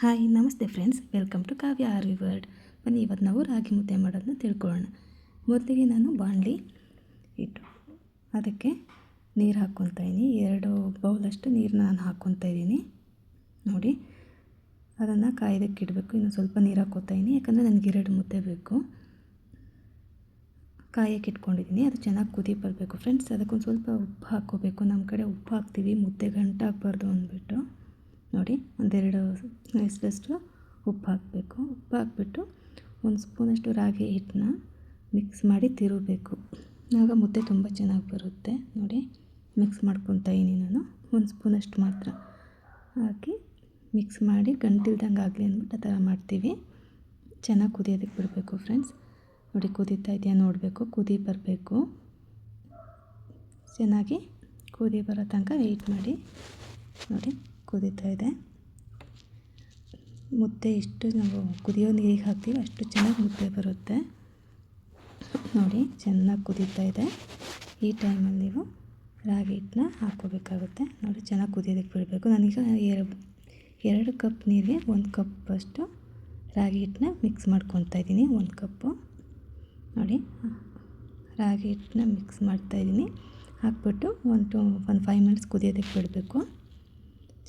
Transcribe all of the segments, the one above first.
Hi, ನಮಸ್ತೆ friends. Welcome to Kavya RV world. ಬನ್ನಿ ಇವತ್ತು ನಾವು ರಾಗಿ ಮುದ್ದೆ ಮಾಡೋದನ್ನ ತಿಳ್ಕೊಳ್ಳೋಣ. ಮೊದಲಿಗೆ ನಾನು ಬಾಣಲಿ ಇಟ್ಟು ಅದಕ್ಕೆ ನೀರು ಹಾಕ್ಕೊತಾ ಇದ್ದೀನಿ ಎರಡು ಬೌಲಷ್ಟು ನೀರನ್ನ ನಾನು ಹಾಕ್ಕೊತಾ ಇದ್ದೀನಿ ನೋಡಿ, ಅದನ್ನು ಕಾಯ್ದಕ್ಕೆ ಇಡಬೇಕು. ಇನ್ನು ಸ್ವಲ್ಪ ನೀರು ಹಾಕ್ಕೋತಾ ಇದ್ದೀನಿ ಯಾಕಂದರೆ ನನಗೆ ಎರಡು ಮುದ್ದೆ ಬೇಕು. ಕಾಯಕ್ಕೆ ಇಟ್ಕೊಂಡಿದ್ದೀನಿ ಅದು ಚೆನ್ನಾಗಿ ಕುದಿ ಬರಬೇಕು. ಫ್ರೆಂಡ್ಸ್, ಅದಕ್ಕೊಂದು ಸ್ವಲ್ಪ ಉಪ್ಪು ಹಾಕ್ಕೋಬೇಕು. ನಮ್ಮ ಕಡೆ ಉಪ್ಪು ಹಾಕ್ತೀವಿ. ಮುದ್ದೆ ಗಂಟಾಗಬಾರ್ದು ಅಂದ್ಬಿಟ್ಟು. ನೋಡಿ, ಒಂದೆರಡು ಎಷ್ಟಷ್ಟು ಉಪ್ಪು ಹಾಕಬೇಕು ಉಪ್ಪು ಹಾಕ್ಬಿಟ್ಟು ಒಂದು ಸ್ಪೂನಷ್ಟು ರಾಗಿ ಹಿಟ್ಟನ್ನ ಮಿಕ್ಸ್ ಮಾಡಿ ತಿರುಗಬೇಕು. ಆಗ ಮುದ್ದೆ ತುಂಬ ಚೆನ್ನಾಗಿ ಬರುತ್ತೆ. ನೋಡಿ ಮಿಕ್ಸ್ ಮಾಡ್ಕೊತಾ ಇದ್ದೀನಿ ನಾನು. ಒಂದು ಸ್ಪೂನಷ್ಟು ಮಾತ್ರ ಹಾಕಿ ಮಿಕ್ಸ್ ಮಾಡಿ ಗಂಟಿಲ್ದಂಗೆ ಆಗಲಿ ಅಂದ್ಬಿಟ್ಟು ಆ ಥರ ಮಾಡ್ತೀವಿ. ಚೆನ್ನಾಗಿ ಕುದಿಯೋದಕ್ಕೆ ಬಿಡಬೇಕು ಫ್ರೆಂಡ್ಸ್ ನೋಡಿ, ಕುದೀತಾ ಇದೆಯಾ ನೋಡಬೇಕು. ಕುದಿ ಬರಬೇಕು. ಚೆನ್ನಾಗಿ ಕುದಿ ಬರೋ ತನಕ ವೆಯ್ಟ್ ಮಾಡಿ. ನೋಡಿ. ಕುದೀತಾ ಇದೆ ಮುದ್ದೆ ಎಷ್ಟು ನಾವು ಕುದಿಯೋ ನೀರಿಗೆ ಹಾಕ್ತೀವಿ. ಅಷ್ಟು ಚೆನ್ನಾಗಿ ಮುದ್ದೆ ಬರುತ್ತೆ. ನೋಡಿ, ಚೆನ್ನಾಗಿ ಕುದೀತಾ ಇದೆ ಈ ಟೈಮಲ್ಲಿ ನೀವು ರಾಗಿ ಹಿಟ್ಟನ್ನ ಹಾಕ್ಕೋಬೇಕಾಗುತ್ತೆ. ನೋಡಿ, ಚೆನ್ನಾಗಿ ಕುದಿಯೋದಕ್ಕೆ ಬಿಡಬೇಕು. ನನಗೆ ಎರಡು ಎರಡು ಕಪ್ ನೀರಿಗೆ ಒಂದು ಕಪ್ ಅಷ್ಟು ರಾಗಿ ಹಿಟ್ಟನ್ನ ಮಿಕ್ಸ್ ಮಾಡ್ಕೊತಾ ಇದ್ದೀನಿ. ಒಂದು ಕಪ್ಪು ನೋಡಿ, ರಾಗಿ ಹಿಟ್ಟನ್ನ ಮಿಕ್ಸ್ ಮಾಡ್ತಾಯಿದ್ದೀನಿ ಹಾಕ್ಬಿಟ್ಟು ಒಂದು ಟು, ಒಂದು ಫೈವ್ ಮಿನಿಟ್ಸ್ ಕುದಿಯೋದಕ್ಕೆ ಬಿಡಬೇಕು.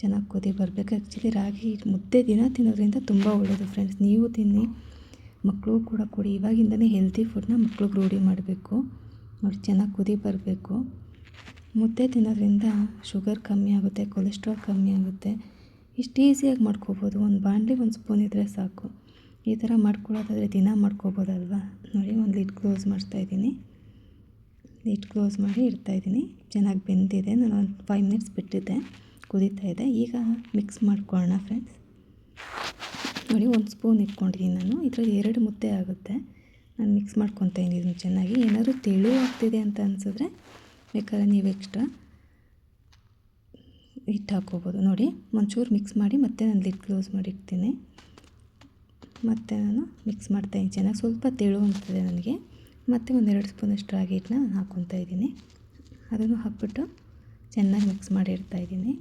ಚೆನ್ನಾಗಿ ಕುದಿ ಬರಬೇಕು. ಆ್ಯಕ್ಚುಲಿ ರಾಗಿ ಮುದ್ದೆ ದಿನ ತಿನ್ನೋದ್ರಿಂದ ತುಂಬ ಒಳ್ಳೆಯದು ಫ್ರೆಂಡ್ಸ್ ನೀವು ತಿನ್ನಿ ಮಕ್ಕಳು ಕೂಡ ಕೊಡಿ. ಇವಾಗಿಂದನೇ ಹೆಲ್ತಿ ಫುಡ್ನ ಮಕ್ಳಿಗೆ ರೂಢಿ ಮಾಡಬೇಕು. ನೋಡಿ, ಚೆನ್ನಾಗಿ ಕುದಿ ಬರಬೇಕು. ಮುದ್ದೆ ತಿನ್ನೋದ್ರಿಂದ ಶುಗರ್ ಕಮ್ಮಿ ಆಗುತ್ತೆ ಕೊಲೆಸ್ಟ್ರಾಲ್ ಕಮ್ಮಿ ಆಗುತ್ತೆ. ಇಷ್ಟು ಈಸಿಯಾಗಿ ಮಾಡ್ಕೋಬೋದು. ಒಂದು ಬಾಂಡ್ಲಿ, ಒಂದು ಸ್ಪೂನ್ ಇದ್ದರೆ ಸಾಕು. ಈ ಥರ ಮಾಡ್ಕೊಳ್ಳೋದಾದರೆ ದಿನ ಮಾಡ್ಕೋಬೋದಲ್ವಾ? ನೋಡಿ, ಒಂದು ಲಿಟ್ ಕ್ಲೋಸ್ ಮಾಡ್ತಾಯಿದ್ದೀನಿ ಲಿಟ್ ಕ್ಲೋಸ್ ಮಾಡಿ ಇಡ್ತಾಯಿದ್ದೀನಿ ಚೆನ್ನಾಗಿ ಬೆಂದಿದೆ. ನಾನು ಒಂದು ಫೈವ್ ಮಿನಿಟ್ಸ್ ಬಿಟ್ಟಿದ್ದೆ. ಕುದೀತಾ ಇದೆ. ಈಗ ಮಿಕ್ಸ್ ಮಾಡ್ಕೊಳ್ಳೋಣ ಫ್ರೆಂಡ್ಸ್ ನೋಡಿ, ಒಂದು ಸ್ಪೂನ್ ಇಟ್ಕೊಂಡಿದ್ದೀನಿ ನಾನು. ಇದರಲ್ಲಿ ಎರಡು ಮುದ್ದೆ ಆಗುತ್ತೆ. ನಾನು ಮಿಕ್ಸ್ ಮಾಡ್ಕೊತಾ ಇದ್ದೀನಿ ಚೆನ್ನಾಗಿ. ಏನಾದರೂ ತೆಳು ಆಗ್ತಿದೆ ಅಂತ ಅನಿಸಿದ್ರೆ ಬೇಕಾದ್ರೆ ನೀವು ಎಕ್ಸ್ಟ್ರಾ ಹಿಟ್ಟು ಹಾಕ್ಕೋಬೋದು. ನೋಡಿ, ಒಂಚೂರು ಮಿಕ್ಸ್ ಮಾಡಿ ಮತ್ತೆ ನಾನು ಲಿಡ್ ಕ್ಲೋಸ್ ಮಾಡಿ ಇಡ್ತೀನಿ. ಮತ್ತು ನಾನು ಮಿಕ್ಸ್ ಮಾಡ್ತಾಯಿದ್ದೀನಿ ಚೆನ್ನಾಗಿ ಸ್ವಲ್ಪ ತೆಳು ಅಂತಿದೆ ನನಗೆ. ಮತ್ತು ಒಂದೆರಡು ಸ್ಪೂನಷ್ಟು ರಾಗಿ ಹಿಟ್ಟನ್ನ ನಾನು ಹಾಕ್ಕೊತಾ ಇದ್ದೀನಿ ಅದನ್ನು ಹಾಕ್ಬಿಟ್ಟು ಚೆನ್ನಾಗಿ ಮಿಕ್ಸ್ ಮಾಡಿ ಇಡ್ತಾಯಿದ್ದೀನಿ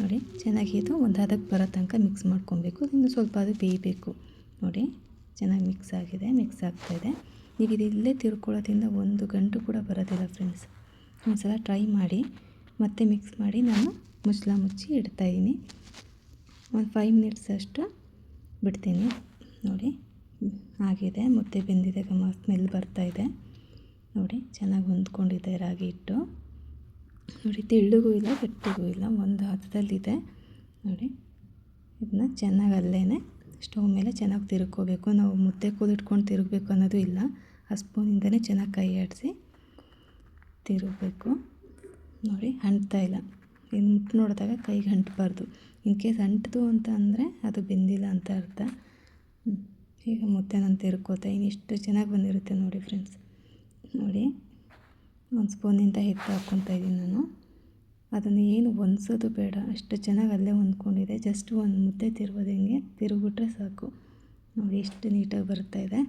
ನೋಡಿ, ಚೆನ್ನಾಗಿ ಇದು ಒಂದು ಹದಕ್ಕೆ ಬರೋ ತನಕ ಮಿಕ್ಸ್ ಮಾಡ್ಕೊಬೇಕು. ಇನ್ನು ಸ್ವಲ್ಪ ಅದು ಬೇಯಬೇಕು. ನೋಡಿ, ಚೆನ್ನಾಗಿ ಮಿಕ್ಸ್ ಆಗಿದೆ ಮಿಕ್ಸ್ ಆಗ್ತಾಯಿದೆ ನೀವು ಇದು ಇಲ್ಲೇ ತಿರ್ಕೊಳ್ಳೋದ್ರಿಂದ ಒಂದು ಗಂಟು ಕೂಡ ಬರೋದಿಲ್ಲ ಫ್ರೆಂಡ್ಸ್ ಒಂದ್ಸಲ ಟ್ರೈ ಮಾಡಿ, ಮತ್ತೆ ಮಿಕ್ಸ್ ಮಾಡಿ ನಾನು ಮುಚ್ಚಲ ಮುಚ್ಚಿ ಇಡ್ತಾಯಿದ್ದೀನಿ ಒಂದು ಫೈವ್ ಮಿನಿಟ್ಸ್ ಅಷ್ಟು ಬಿಡ್ತೀನಿ. ನೋಡಿ, ಆಗಿದೆ, ಮುದ್ದೆ ಬೆಂದಿದೆ, ಘಮ ಸ್ಮೆಲ್ ಬರ್ತಾಯಿದೆ ನೋಡಿ, ಚೆನ್ನಾಗಿ ಹೊಂದ್ಕೊಂಡಿದೆ ರಾಗಿ ಹಿಟ್ಟು. ನೋಡಿ, ತೆಳ್ಳಗೂ ಇಲ್ಲ, ಗಟ್ಟಿಗೂ ಇಲ್ಲ, ಒಂದು ಹದದಲ್ಲಿದೆ. ನೋಡಿ, ಇದನ್ನ ಚೆನ್ನಾಗಿ ಅಲ್ಲೇ ಸ್ಟವ್ ಮೇಲೆ ಚೆನ್ನಾಗಿ ತಿರ್ಕೋಬೇಕು. ನಾವು ಮುದ್ದೆ ಕೂದಿಟ್ಕೊಂಡು ತಿರುಗಬೇಕು ಅನ್ನೋದು ಇಲ್ಲ. ಆ ಸ್ಪೂನಿಂದನೇ ಚೆನ್ನಾಗಿ ಕೈ ಆಡಿಸಿ ತಿರುಗಬೇಕು. ನೋಡಿ, ಅಂಟ್ತಾ ಇಲ್ಲ. ಇನ್ನು ಮುಟ್ಟು ನೋಡಿದಾಗ ಕೈಗೆ ಅಂಟಬಾರ್ದು. ಇನ್ ಕೇಸ್ ಅಂಟಿತು ಅಂತ ಅಂದರೆ ಅದು ಬೆಂದಿಲ್ಲ ಅಂತ ಅರ್ಥ. ಈಗ ಮುದ್ದೆ ನಾನು ತಿರ್ಕೋತಾ ಇನ್ನು ಎಷ್ಟು ಚೆನ್ನಾಗಿ ಬಂದಿರುತ್ತೆ ನೋಡಿ ಫ್ರೆಂಡ್ಸ್ ನೋಡಿ ಒಂದು ಸ್ಪೂನಿಂದ ಎತ್ತು ಹಾಕ್ಕೊತಾ ಇದ್ದೀನಿ ನಾನು. ಅದನ್ನು ಏನು ಹೊಂದ್ಸೋದು ಬೇಡ. ಅಷ್ಟು ಚೆನ್ನಾಗಿ ಅಲ್ಲೇ ಹೊಂದ್ಕೊಂಡಿದೆ. ಜಸ್ಟ್ ಒಂದು ಮುದ್ದೆ ತಿರುಗೋದು ಹೆಂಗೆ? ತಿರುಗಿಬಿಟ್ರೆ ಸಾಕು. ನೋಡಿ, ಎಷ್ಟು ನೀಟಾಗಿ ಬರ್ತಾಯಿದೆ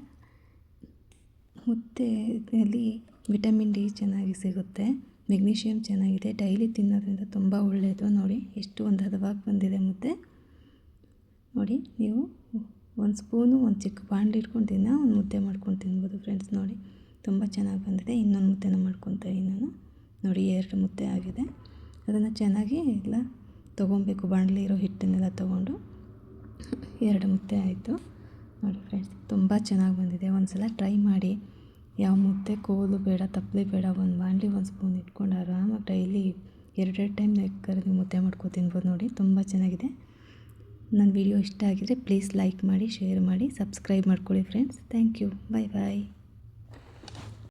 ಮುದ್ದೆಯಲ್ಲಿ ವಿಟಮಿನ್ ಡಿ ಚೆನ್ನಾಗಿ ಸಿಗುತ್ತೆ. ಮೆಗ್ನೀಷಿಯಮ್ ಚೆನ್ನಾಗಿದೆ. ಡೈಲಿ ತಿನ್ನೋದ್ರಿಂದ ತುಂಬ ಒಳ್ಳೆಯದು ನೋಡಿ, ಎಷ್ಟು ಒಂದು ಹದವಾಗಿ ಬಂದಿದೆ ಮುದ್ದೆ. ನೋಡಿ, ನೀವು ಒಂದು ಸ್ಪೂನು, ಒಂದು ಚಿಕ್ಕ ಬಾಂಡ್ಲಿ ಇಟ್ಕೊಂಡು ದಿನ ಒಂದು ಮುದ್ದೆ ಮಾಡ್ಕೊಂಡು ತಿನ್ಬೋದು ಫ್ರೆಂಡ್ಸ್ ನೋಡಿ ತುಂಬ ಚೆನ್ನಾಗಿ ಬಂದಿದೆ. ಇನ್ನೊಂದು ಮುದ್ದೆನ ಮಾಡ್ಕೊತಾ ನಾನು. ನೋಡಿ, ಎರಡು ಮುದ್ದೆ ಆಗಿದೆ. ಅದನ್ನು ಚೆನ್ನಾಗಿ ಎಲ್ಲ ತೊಗೊಬೇಕು. ಬಾಣಲಿ ಇರೋ ಹಿಟ್ಟನ್ನೆಲ್ಲ ತೊಗೊಂಡು. ಎರಡು ಮುದ್ದೆ ಆಯಿತು. ನೋಡಿ ಫ್ರೆಂಡ್ಸ್ ತುಂಬ ಚೆನ್ನಾಗಿ ಬಂದಿದೆ. ಒಂದು ಸಲ ಟ್ರೈ ಮಾಡಿ. ಯಾವ ಮುದ್ದೆ, ಕೋಲು ಬೇಡ ತಪ್ಪಲೆ ಬೇಡ, ಒಂದು ಬಾಣಲಿ, ಒಂದು ಸ್ಪೂನ್ ಇಟ್ಕೊಂಡು ಆರಾಮಾಗಿ ಡೈಲಿ ಎರಡೆರಡು ಟೈಮ್ ಬೇಕಾದ್ರೆ ಮುದ್ದೆ ಮಾಡ್ಕೊ ತಿನ್ಬೋದು ನೋಡಿ. ತುಂಬ ಚೆನ್ನಾಗಿದೆ. ನನ್ನ ವಿಡಿಯೋ ಇಷ್ಟ ಆಗಿದ್ರೆ ಪ್ಲೀಸ್ ಲೈಕ್ ಮಾಡಿ ಶೇರ್ ಮಾಡಿ ಸಬ್ಸ್ಕ್ರೈಬ್ ಮಾಡ್ಕೊಳ್ಳಿ friends thank you bye bye